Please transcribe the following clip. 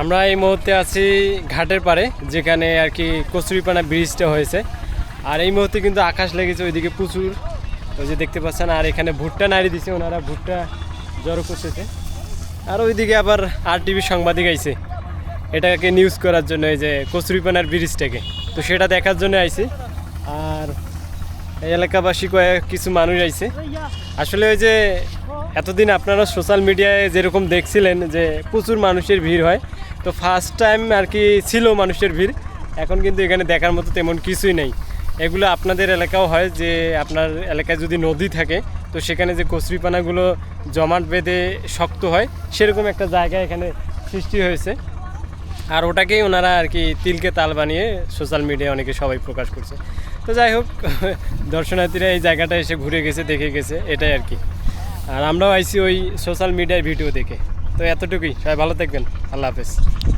আমরা এই মুহূর্তে আছি ঘাটের পাড়ে, যেখানে আর কি কচুরিপানা ব্রিজটা হয়েছে। আর এই মুহূর্তে কিন্তু আকাশ লেগেছে, ওইদিকে প্রচুর। ওই যে দেখতে পাচ্ছেন, আর এখানে ভুট্টা নাড়ি দিছে, ওনারা ভুট্টা জড়ো করতেছে। আর ওইদিকে আবার আর টিভি সাংবাদিক আইছে, এটাকে নিউজ করার জন্য এই যে কচুরিপানার ব্রিজটাকে। তো সেটা দেখার জন্য আইছি। আর এলাকাবাসী কয়েক কিছু মানুষ আইছে। আসলে ওই যে এতদিন আপনারা সোশ্যাল মিডিয়ায় যেরকম দেখছিলেন যে প্রচুর মানুষের ভিড় হয়, তো ফার্স্ট টাইম আর কি ছিল মানুষের ভিড়। এখন কিন্তু এখানে দেখার মতো তেমন কিছুই নেই। এগুলো আপনাদের এলাকাও হয় যে আপনার এলাকায় যদি নদী থাকে, তো সেখানে যে কচুরিপানাগুলো জমাট বেঁধে শক্ত হয়, সেরকম একটা জায়গা এখানে সৃষ্টি হয়েছে। আর ওটাকেই ওনারা আর কি তিলকে তাল বানিয়ে সোশ্যাল মিডিয়ায় অনেকে সবাই প্রকাশ করছে। তো যাই হোক, দর্শনার্থীরা এই জায়গাটা এসে ঘুরে গেছে, দেখে গেছে, এটাই আর কি। আর আমরাও আইছি ওই সোশ্যাল মিডিয়ায় ভিডিও দেখে। তো এতটুকুই, সবাই ভালো থাকবেন, আল্লাহ হাফেজ।